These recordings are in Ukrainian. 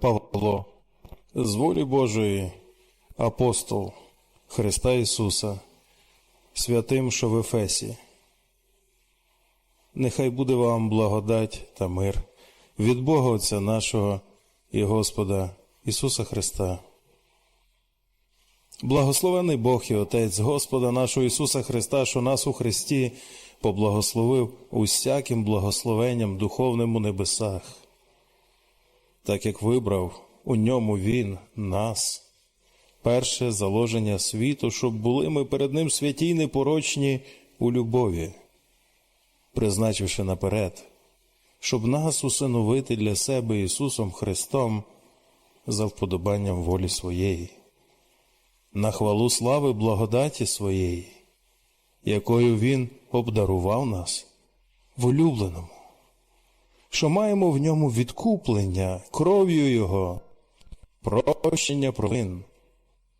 Павло, з волі Божої, апостол Христа Ісуса, святим, що в Ефесі. Нехай буде вам благодать та мир від Бога Отця нашого і Господа Ісуса Христа. Благословений Бог і Отець Господа нашого Ісуса Христа, що нас у Христі поблагословив усяким благословенням духовним у небесах, так як вибрав у ньому Він нас, перше заложення світу, щоб були ми перед Ним святі й непорочні у любові, призначивши наперед, щоб нас усиновити для себе Ісусом Христом за вподобанням волі своєї на хвалу слави благодаті своєї, якою Він обдарував нас в улюбленому, що маємо в ньому відкуплення кров'ю Його, прощення провин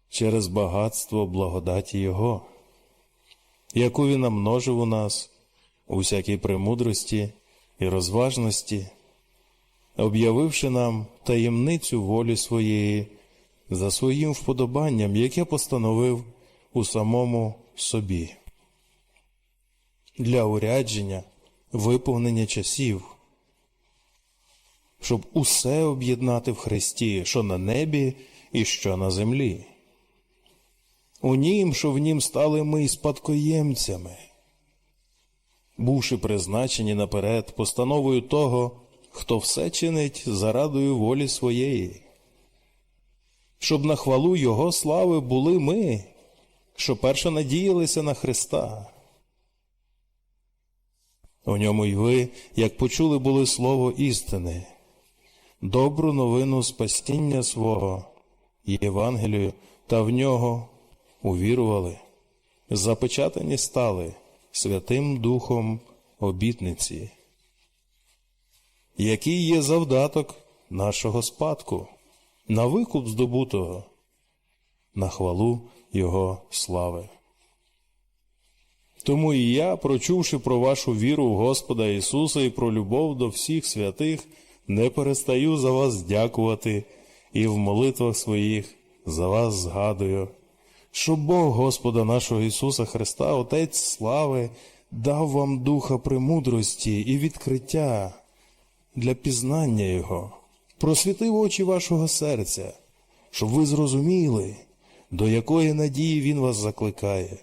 через багатство благодаті Його, яку Він намножив у нас у всякій премудрості і розважності, об'явивши нам таємницю волі своєї за своїм вподобанням, яке постановив у самому собі. Для урядження, виповнення часів, щоб усе об'єднати в Христі, що на небі і що на землі. У нім, що в нім стали ми спадкоємцями, бувши призначені наперед постановою того, хто все чинить зарадою волі своєї щоб на хвалу Його слави були ми, що перше надіялися на Христа. У ньому й ви, як почули були слово істини, добру новину спастіння свого, Євангелію, та в нього увірували, запечатані стали Святим Духом обітниці, який є завдаток нашого спадку на викуп здобутого, на хвалу Його слави. Тому і я, прочувши про вашу віру в Господа Ісуса і про любов до всіх святих, не перестаю за вас дякувати і в молитвах своїх за вас згадую, що Бог Господа нашого Ісуса Христа, Отець слави, дав вам духа премудрості і відкриття для пізнання Його. Просвітив очі вашого серця, щоб ви зрозуміли, до якої надії Він вас закликає,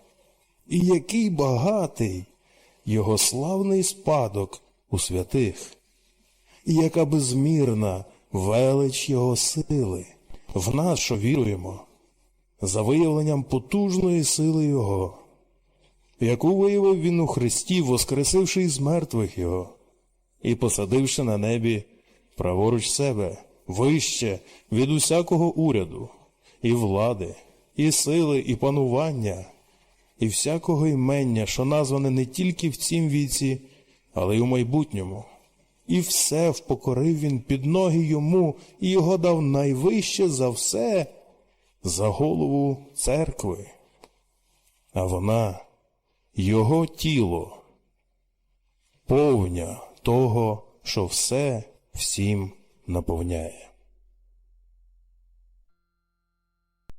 і який багатий його славний спадок у святих, і яка безмірна велич Його сили в нас, що віруємо, за виявленням потужної сили Його, яку виявив Він у Христі, воскресивши із мертвих Його і посадивши на небі праворуч себе, вище від усякого уряду, і влади, і сили, і панування, і всякого імення, що назване не тільки в цім віці, але й у майбутньому. І все впокорив він під ноги йому, і його дав найвище за все, за голову церкви. А вона, його тіло, повня того, що все всім наповняє.